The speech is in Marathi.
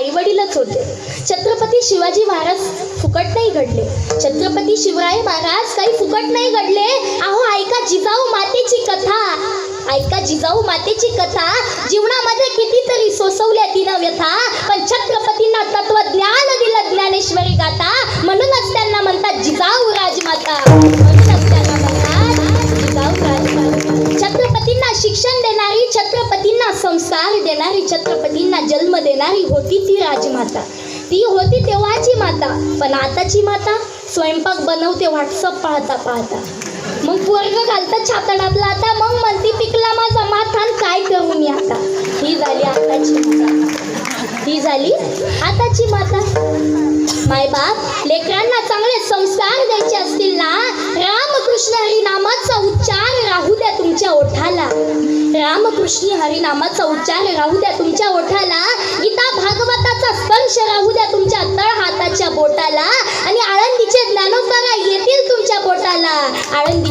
आई वडीलच होते. छत्रपती शिवाजी महाराज फुकट नाही घडले. छत्रपती शिवराय महाराज काही फुकट नाही घडले. अहो ऐका जिजाऊ मातेची कथा. ऐका जिजाऊ मातेची कथा. जीवनामध्ये कितीतरी सोसवल्या तिनं व्यथा. पण छत्रपतींना तत्वज्ञान दिलं ज्ञानेश्वरी गाता म्हणूनच त्यांना म्हणतात जिजाऊ राजमाता. म्हणूनच त्यांना म्हणतात जिजाऊ राजमाता. छत्रपतींना शिक्षण संसार देणारी छत्रपतींना जन्म देणारी होती ती राजमाता. ती होती तेव्हाची माता पण आताची माता स्वयंपाक बनवते व्हॉट्सअप पाहता पाहता. मग पोरग घालता छातडातला आता मग म्हणती पिकला माझा माथान काय करू आता? ही झाली आताची माता. ही झाली आताची माता. मायबाप लेकरांना चांगले संस्कार द्यायचे असतील ना? रामकृष्ण हरिनामाचा उच्चार राहू द्या तुमच्या ओठाला. रामकृष्णी हरिनामाचा उच्चार राहू द्या तुमच्या ओठाला. गीता भागवताचा स्पर्श राहू द्या तुमच्या तळ हाताच्या बोटाला. आणि आळंदीचे ज्ञानोबारा येतील तुमच्या बोटाला. आळंदी